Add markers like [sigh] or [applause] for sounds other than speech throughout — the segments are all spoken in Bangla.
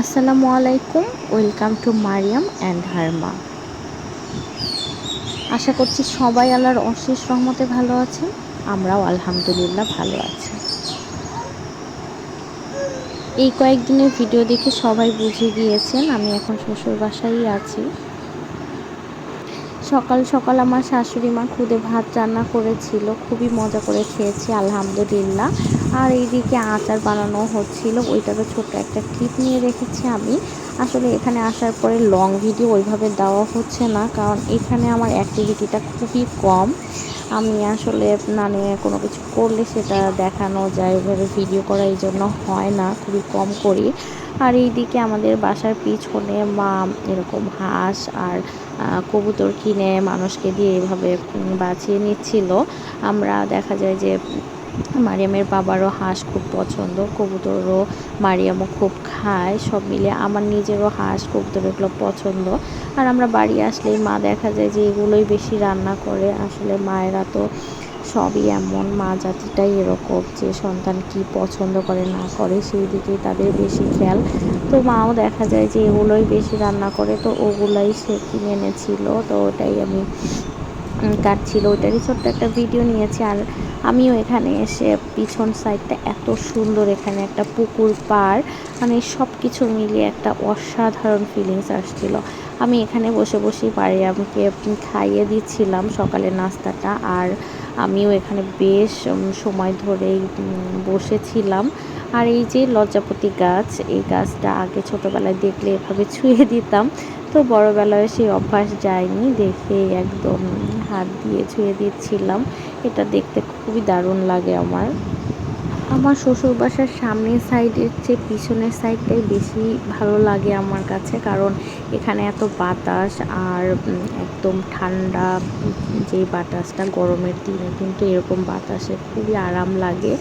আসসালামু আলাইকুম, welcome to Mariam and Harma. আশা করছি সবাই আল্লাহর অশেষ রহমতে ভালো আছেন, আমরাও আলহামদুলিল্লাহ ভালো আছি। এই কয়েকদিনের ভিডিও দেখে সবাই বুঝে গিয়েছেন, আমি এখন শ্বশুর বাসায় আছি। সকাল সকাল আমার শাশুড়ি মা খুদে ভাত রান্না করেছিল, খুবই মজা করে খেয়েছি, আলহামদুলিল্লাহ। আর এইদিকে আচার বানানো হচ্ছিল, ওইটারও ছোট্ট একটা ক্লিপ নিয়ে রেখেছি আমি। আসলে এখানে আসার পরে লং ভিডিও ওইভাবে দেওয়া হচ্ছে না, কারণ এখানে আমার অ্যাক্টিভিটিটা খুবই কম। আমি আসলে মানে কোনো কিছু করলে সেটা দেখানো যায় এভাবে ভিডিও করা এই জন্য হয় না, খুবই কম করি। আর এইদিকে আমাদের বাসার পিছনে মা এরকম হাঁস আর কবুতর কিনে মানুষকে দিয়ে এভাবে বাঁচিয়ে নিচ্ছিল। আমরা দেখা যায় যে মারিয়ামের বাবারও হাঁস খুব পছন্দ, কবুতরও মারিয়ামও খুব খায়। সব মিলে আমার নিজেরও হাঁস, কবুতর এগুলো পছন্দ। আর আমরা বাড়ি আসলেই মা দেখা যায় যে এগুলোই বেশি রান্না করে। আসলে মায়েরা তো সবই এমন, মা জাতিটাই এরকম যে সন্তান কি পছন্দ করে, না করে, সেই দিকেই তাদের বেশি খেয়াল। তো মাও দেখা যায় যে এগুলোই বেশি রান্না করে, তো ওগুলাই সে কিনে এনেছিল। তো ওটাই আমি কাটছিল ওইটারই ছোট্ট একটা ভিডিও নিয়েছি আর আমিও এখানে এসে পিছন সাইডটা এত সুন্দর এখানে একটা পুকুর পার মানে সব কিছু মিলিয়ে একটা অসাধারণ ফিলিংস আসছিল। আমি এখানে বসে বসেই পারি আমাকে খাইয়ে দিচ্ছিলাম সকালের নাস্তাটা আর আমিও এখানে বেশ সময় ধরেই বসেছিলাম। আর এই যে লজ্জাপতি গাছ, এই গাছটা আগে ছোটোবেলায় দেখলে এভাবে [laughs] ছুঁয়ে দিতাম, তো বড়োবেলায় সেই অভ্যাস যায়নি, দেখে একদম হাত দিয়ে ছুঁয়ে দিচ্ছিলাম। এটা দেখতে খুবই দারুণ লাগে আমার। আমার শ্বশুর বাসার সামনের সাইডের চেয়ে পিছনের সাইডটাই বেশি ভালো লাগে আমার কাছে, কারণ এখানে এত বাতাস আর একদম ঠান্ডা, যে বাতাসটা গরমের দিনে কিন্তু এরকম বাতাসে খুবই আরাম লাগে।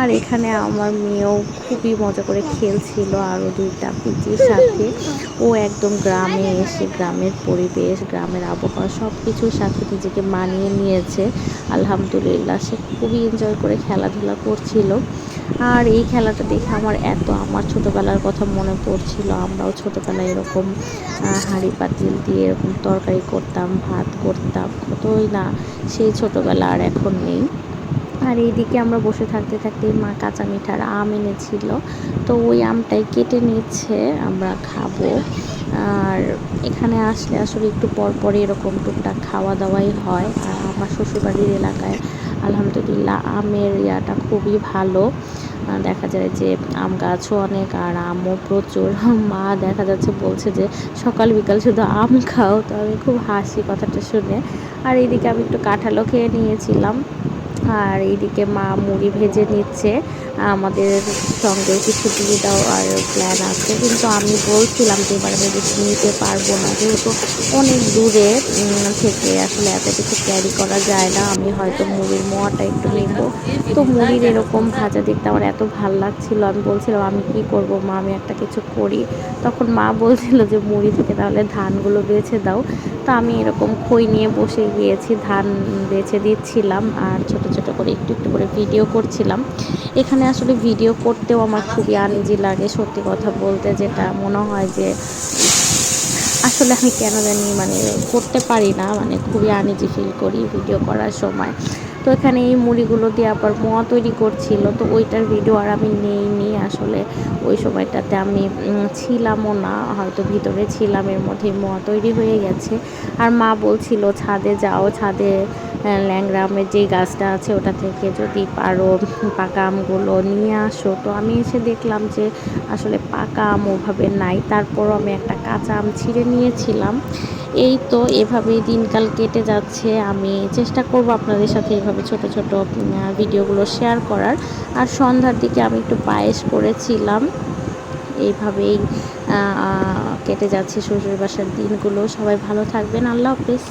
আর এখানে আমার মেয়েও খুবই মজা করে খেলছিল আরও দুইটা পিচির সাথে। ও একদম গ্রামে এসে, গ্রামের পরিবেশ, গ্রামের আবহাওয়া সব কিছুর সাথে নিজেকে মানিয়ে নিয়েছে। আলহামদুলিল্লাহ, সে খুবই এনজয় করে খেলাধুলা করছিল। আর এই খেলাটা দেখে আমার এত, আমার ছোটোবেলার কথা মনে পড়ছিল। আমরাও ছোটোবেলায় এরকম হাঁড়ি পাতিল দিয়ে এরকম তরকারি করতাম, ভাত করতাম, কতই না, সেই ছোটোবেলা আর এখন নেই। আর এইদিকে আমরা বসে থাকতে থাকতে মা কাঁচা মিঠার আম এনেছিল, তো ওই আমটাই কেটে নিচ্ছে, আমরা খাব। আর এখানে আসলে আসলে একটু পর পরে এরকম টুকটাক খাওয়া দাওয়াই হয়, আর আমার শ্বশুরবাড়ির এলাকায় আলহামদুলিল্লাহ আমের ইয়াটা খুবই ভালো। দেখা যায় যে আম গাছও অনেক আর আমও প্রচুর। [laughs] মা দেখা যাচ্ছে বলছে যে, সকাল বিকাল শুধু আম খাও। তো আমি খুব হাসি কথাটা শুনে। আর এইদিকে আমি একটু কাঁঠালও খেয়ে নিয়েছিলাম। আর এইদিকে মা মুড়ি ভেজে নিচ্ছে। আমাদের সঙ্গে কিছু দিয়ে আর প্ল্যান আছে। কিন্তু আমি বলছিলাম যে এবার আমি বেশি নিতে পারব না। যেহেতু অনেক দূরে থেকে আসলে এত কিছু ক্যারি করা যায় না। আমি হয়তো মুড়ির মোয়াটা একটু নেব। তো মুড়ির এরকম ভাজা দেখতে আমার এত ভালো লাগছিল। আমি বলছিলাম, আমি কি করব? মা, আমি একটা কিছু করি। তখন মা বলছিল যে, মুড়ি থেকে তাহলে ধানগুলো বেছে দাও। তো আমি এরকম খই নিয়ে বসে গিয়েছি, ধান বেছে দিচ্ছিলাম। আর ছোট ছোট করে একটু একটু করে ভিডিও করছিলাম। এখানে আসলে ভিডিও করতেও আমার খুবই আনজি লাগে, সত্যি কথা বলতে যেটা মনে হয় যে আসলে আমি কেন জানি মানে করতে পারি না মানে খুবই আনিজি ফিল করি ভিডিও করার সময়। তো এখানে এই মুড়িগুলো দিয়ে আবার মোয়া তৈরি করছিল। তো ওইটার ভিডিও আর আমি নেইনি আসলে। ওই সময়টাতে আমি ছিলামও না, হয়তো ভিতরে ছিলাম, এর মধ্যে মোয়া তৈরি হয়ে গেছে। আর মা বলছিল, ছাদে যাও, ছাদে ল্যাংরা আমের যেই গাছটা আছে ওটা থেকে যদি পারো, পাকা আমগুলো নিয়ে আসো। তো আমি এসে দেখলাম যে আসলে পাকা আম ওভাবে নাই। তারপরও আমি একটা কাঁচা আম ছিঁড়ে নিয়েছিলাম। এই তো এভাবেই দিনকাল কেটে যাচ্ছে। আমি চেষ্টা করব আপনাদের সাথে এভাবে ছোট ছোট ভিডিওগুলো শেয়ার করার। আর সন্ধ্যার দিকে আমি একটু পায়েস করেছিলাম। এইভাবেই কেটে যাচ্ছে শ্বশুর বাসার দিনগুলো। সবাই ভালো থাকবেন। আল্লাহ হাফিজ।